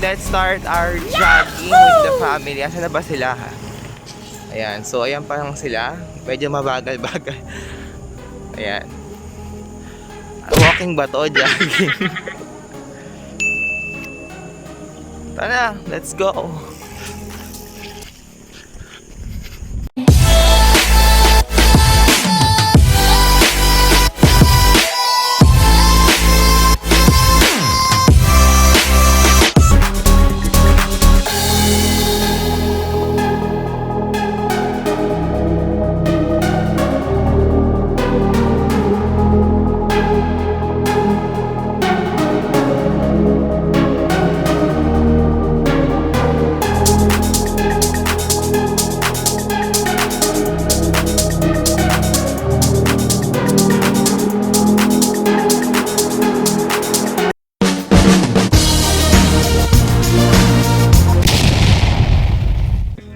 let's start our jogging with the family. Asan na ba sila? ha? Ayan, so ayan pa lang sila. Medyo mabagal-bagal. Ayan. Walking ba to? Jogging. Tara, let's go.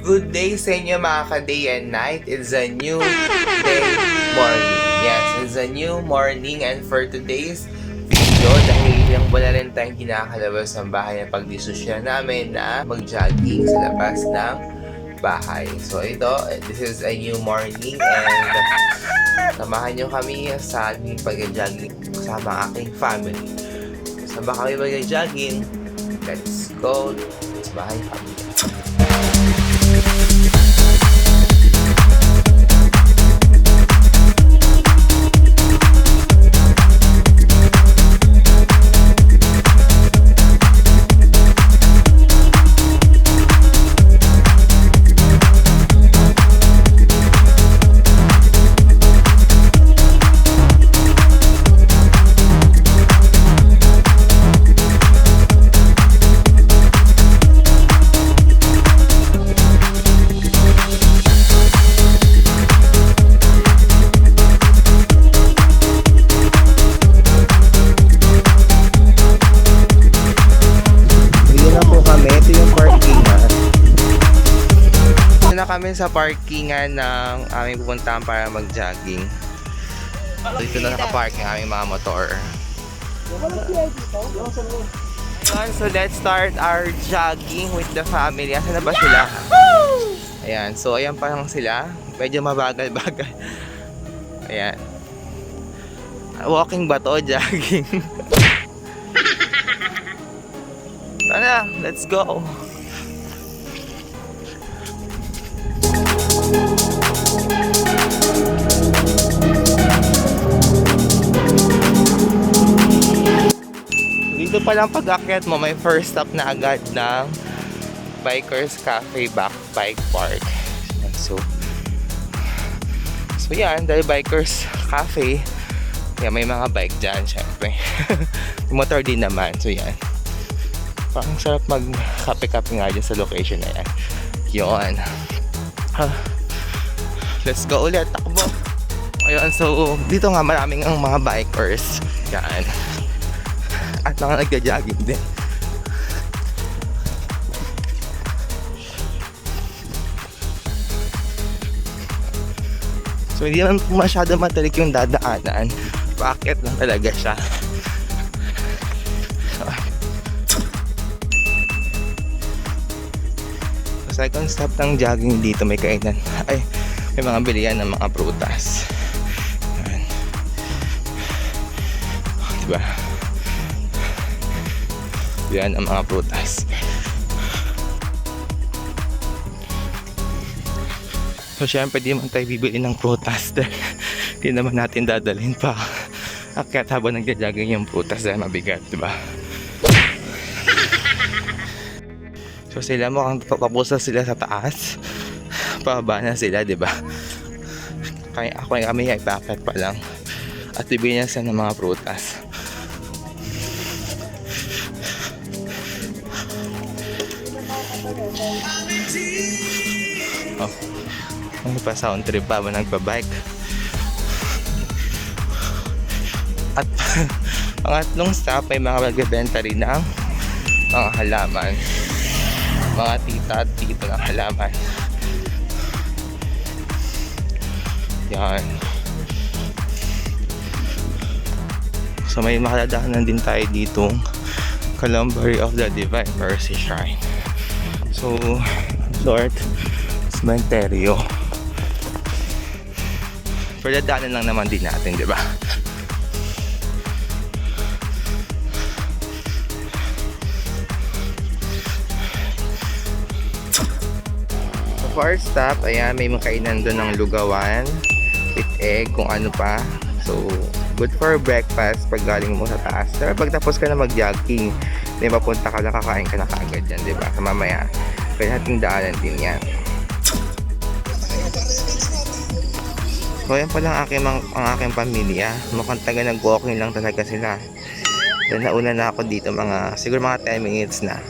Good day sa inyo mga ka-day and night. It's a new day morning. Yes, it's a new morning and for today's video, dahil ilang buwan na rin tayong kinakalabas ng bahay na pagdisosya namin na mag-jogging sa labas ng bahay. So ito, this is a new morning and samahan nyo kami sa aming pag-jogging kasama aking family. Saan ba kami mag-jogging? Let's go sa bahay kami. Kami sa parkingan ng aming pupuntahan para mag-jogging. Dito na nakapark yung aming mga motor. Ayan, so let's start our jogging with the family. Asan na ba sila? Ayan, so ayan pa lang sila. Medyo mabagal-bagal. Ayan. Walking ba to? Jogging? Tara, let's go. Dito pa lang pag-akyat mo, may first stop na agad ng Bikers Cafe Back Bike Park. So, so yan, dahil Bikers Cafe, yan, may mga bike dyan, syempre. Motor din naman, so yan. Parang sarap mag-kape-kape nga dyan sa location na yan. Yun. Ah, Let's go ulit. Takbo. Ayun, so dito nga maraming ang mga bikers. Yan. At mga nagja-jogging din. So hindi naman masyado matarik yung dadaanan. Bakit lang talaga siya. Sa second stop ng jogging dito may kainan. Ay, may mga bilihan ng mga prutas. Ayan. Diba? Bilihan ng mga prutas. So syempre di man tayo bibili ng prutas dahil di naman natin dadalhin pa akyat habang nagja-jogging yung prutas dahil mabigat, di ba? So sila mukhang papapusa sila sa taas. Pababa na sila, di ba? Kaya ako kami ay bakit pa lang. At bibili niya sila ng mga prutas. Pa sound trip pa ba nagbabike? At pangatlong stop ay mga magbebenta rin ng mga halaman. Mga tita at tito ng halaman. Yan. So may makadadaanan din tayo dito Columbary of the Divine Mercy Shrine. So, short, cementerio. Pero lang naman din natin, di ba? First stop, ayan, may mga kainan doon ng lugawan with egg, kung ano pa. So, good for breakfast pag galing mo sa taas. Pero pag tapos ka na mag-jogging, may papunta ka na kakain ka na kagad yan, di ba? So, mamaya, pwede nating daanan din yan. So, yan pala ang aking, ang aking pamilya. Mukhang taga nag-walking lang talaga sila. Dahil nauna na ako dito mga, siguro mga 10 minutes na.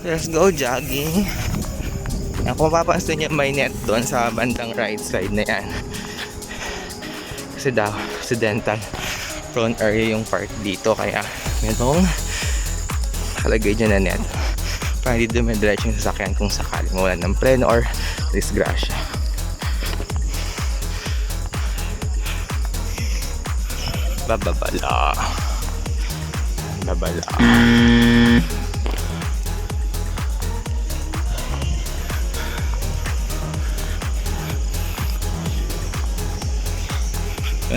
Let's go jogging. Yan, kung mapapansin nyo may net doon sa bandang right side na yan. Kasi daw, accidental prone area yung part dito. Kaya, merong nakalagay dyan na net. Para hindi dumidiretso yung sasakyan kung sakali mawala ng preno or disgrasya. Bababala. Babala. Yan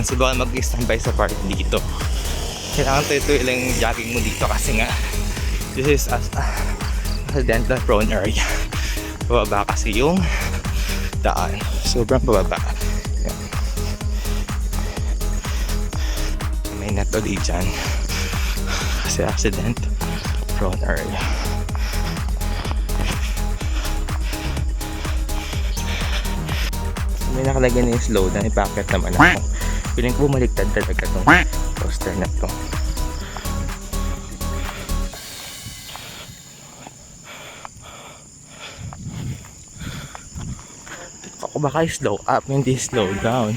si baka mag-standby sa park dito. Kailangan tuloy-tuloy lang yung jogging mo dito kasi nga this is as accidental prone area. Pababa kasi yung daan. Sobrang pababa. Yan. May net ulit dyan. Kasi accident prone area. May nakalagay na yung slow na ipacket naman ako. Piling ko bumaliktad talaga tong poster na to. Ako baka slow up, hindi slow down.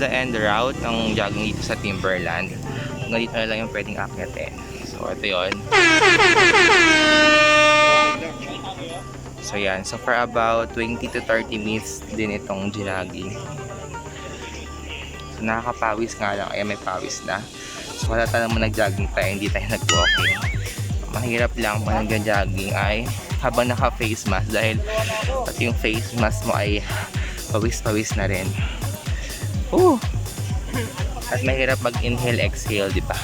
The end route ng jogging dito sa Timberland. Hanggang dito na lang yung pwedeng akyatin. So, ito yon. So, yan. So, for about 20 to 30 minutes din itong jogging. So, nakakapawis nga lang. Ayan, may pawis na. So, wala tayo naman nag-jogging tayo. Hindi tayo nag-walking. Mahirap lang pag nag-jogging ay habang naka-face mask dahil pati yung face mask mo ay pawis-pawis na rin. Oh. At mahirap mag-inhale, exhale, di ba?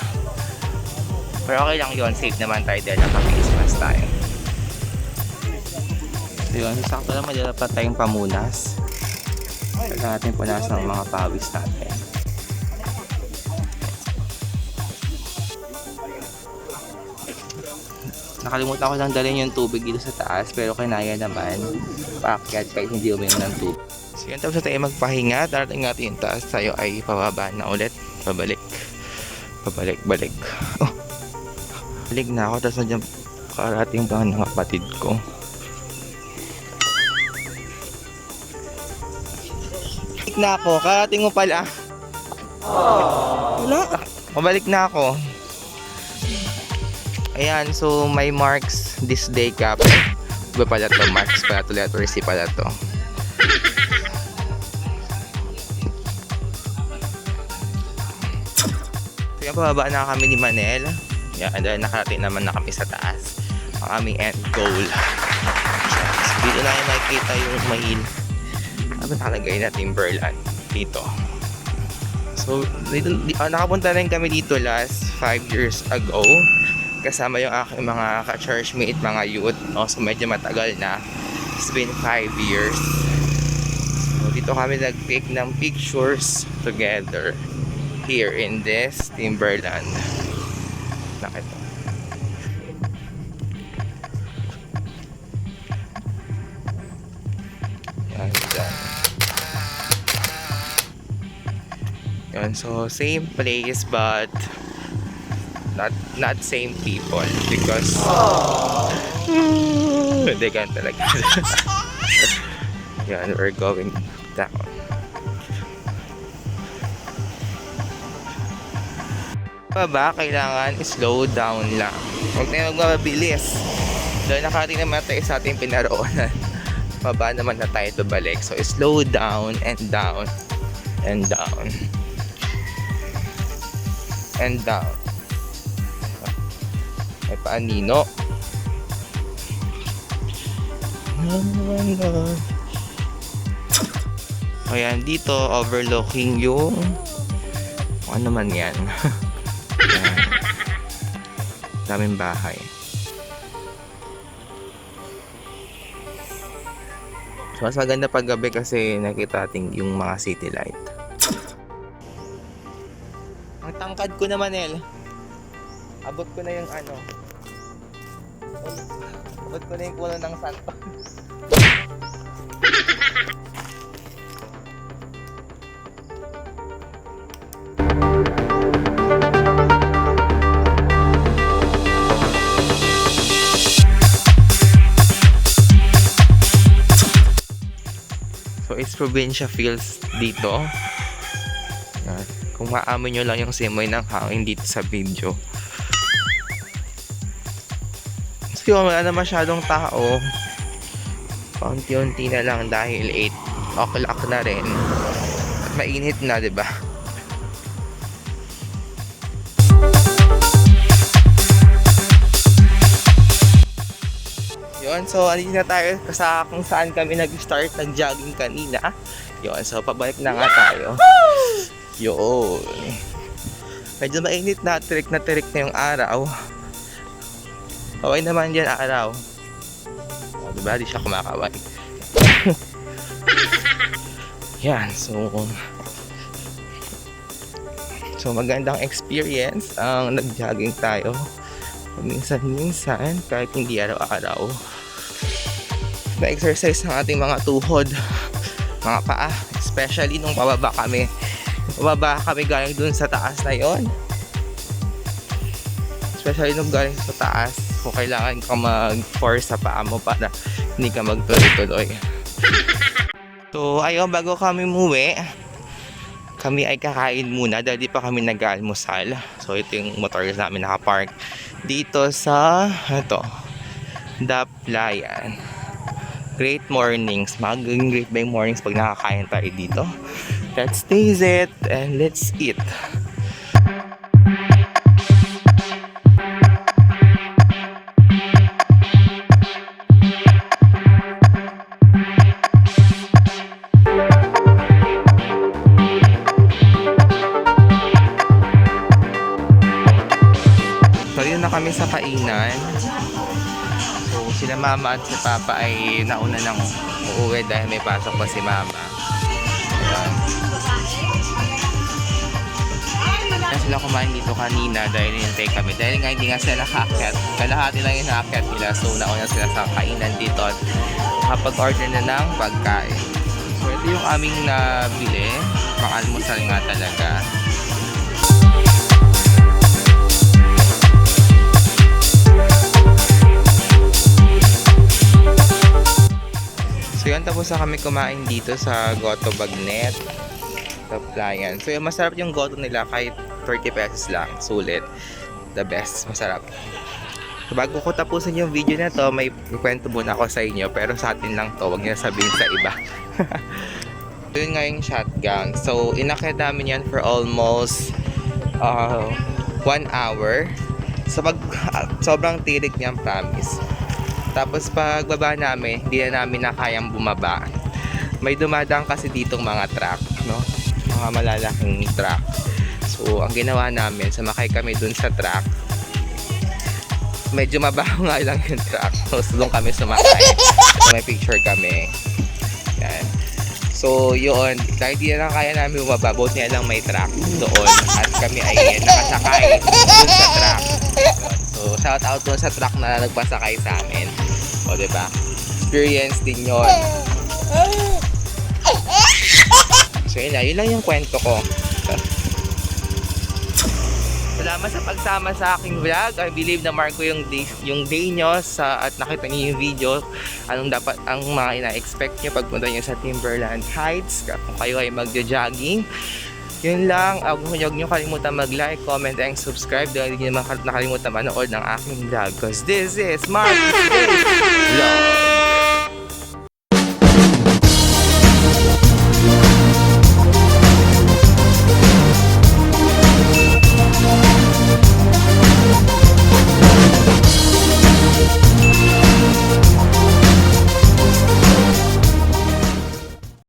Pero okay lang yon safe naman tayo dahil naka-face mask tayo. So yun, sakto lang may dala pa tayong pamunas. Kailangan natin punas ng mga pawis natin. Nakalimutan ko lang dalhin yung tubig dito sa taas pero kinaya naman paakyat kahit hindi uminom ng tubig. So yun, tapos tayo magpahinga. Darating natin yung taas. Tayo ay pababa na ulit. Pabalik. Pabalik, balik. Oh. Balik na ako. Tapos nandiyan karating pa ng kapatid ko. Balik na ako. Karating mo pala. Wala. Pabalik na ako. Ayan, so my marks this day cap. Iba pala to, marks pala to, letter C pala to. Pababa na kami ni Manel. Yan, dahil nakarating naman na kami sa taas. Ang aming end goal. Dito na yung makikita yung mahil. Ano nakalagay na Timberland dito? So, dito, di, ah, nakapunta rin kami dito last 5 years ago. Kasama yung aking mga ka-churchmate, mga youth. No? So, medyo matagal na. It's been 5 years. So, dito kami nag-take ng pictures together here in this Timberland. Nakita. Yan, dyan. So same place but not not same people because oh. hindi ganun talaga. Yan, we're going Baba, kailangan slow down lang. Huwag tayo magmabilis. Dahil nakarating naman tayo sa ating pinaroonan. Baba naman na tayo balik. So, slow down and down and down and down. May paanino. Ayan, dito overlooking yung ano man yan. Daming bahay. So, mas maganda pag gabi kasi nakita natin yung mga city light. Ang tangkad ko naman, El. Abot ko na yung ano. Abot ko na yung kulo ng santo. probinsya feels dito. Kung maamoy nyo lang yung simoy ng hangin dito sa video. Yun, wala na masyadong tao. Paunti-unti na lang dahil 8 o'clock na rin. At mainit na, di ba? Yun, so andito na tayo sa kung saan kami nag-start nag-jogging kanina. Yun, so pabalik na nga tayo. Yun. Medyo mainit na, tirik na tirik na yung araw. Okay naman yan araw. O, diba? Di siya kumakaway. Yan, so... So, magandang experience ang nag-jogging tayo. Minsan-minsan, kahit hindi araw-araw. Na-exercise ang ating mga tuhod, mga paa, especially nung pababa kami Bumaba kami galing dun sa taas na yon. Especially nung galing sa taas, kung kailangan ka mag-force sa paa mo para hindi ka magtuloy-tuloy. So, ayun, bago kami muwi, kami ay kakain muna dahil di pa kami nag-almusal. So, ito yung motor namin nakapark dito sa, ito, Daplayan. Great mornings. Magiging great by mornings pag nakakain tayo dito. Let's taste it and let's eat. Mama at si papa ay nauna nang uuwi dahil may pasok pa si mama. Ayan. Kaya sila kumain dito kanina dahil nintay kami. Dahil nga hindi nga sila nakakyat. Kalahati lang yung nakakyat nila. So, nauna sila sa kainan dito at kapag-order na ng pagkain. So, ito yung aming nabili. Pang-almusal nga talaga. So So yun, tapos na kami kumain dito sa Goto Bagnet. Applyan. So yun, masarap yung goto nila kahit 30 pesos lang. Sulit. The best. Masarap. So, bago ko tapusin yung video na to, may kwento muna ako sa inyo. Pero sa atin lang to, huwag niyo sabihin sa iba. yun nga yung shotgun. So, inakit namin yan for almost uh, one hour. So, pag, sobrang tirik niyang promise. Tapos pagbaba namin, hindi na namin na kayang bumaba. May dumadaan kasi ditong mga truck, no? Mga malalaking truck. So, ang ginawa namin, sumakay kami dun sa truck. Medyo mabaho nga lang yung truck. So, doon kami sumakay. So, may picture kami. Yan. So, yun. Dahil di na lang kaya namin bumaba, buti na lang may truck doon. At kami ay nakasakay dun sa truck. So, shout out dun sa truck na nagpasakay sa amin. O, ba? Experience din yun. So, yun lang. Yun lang yung kwento ko. Salamat sa pagsama sa aking vlog. I believe na mark ko yung day, yung day nyo sa, at nakita niyo yung video. Anong dapat ang mga ina-expect nyo pagpunta nyo sa Timberland Heights. Kung kayo ay magja-jogging. Yun lang. Uh, huwag nyo kalimutan mag-like, comment, and subscribe. Dahil hindi nyo naman nakalimutan manood ng aking vlog. Cause this is Mark Vlog.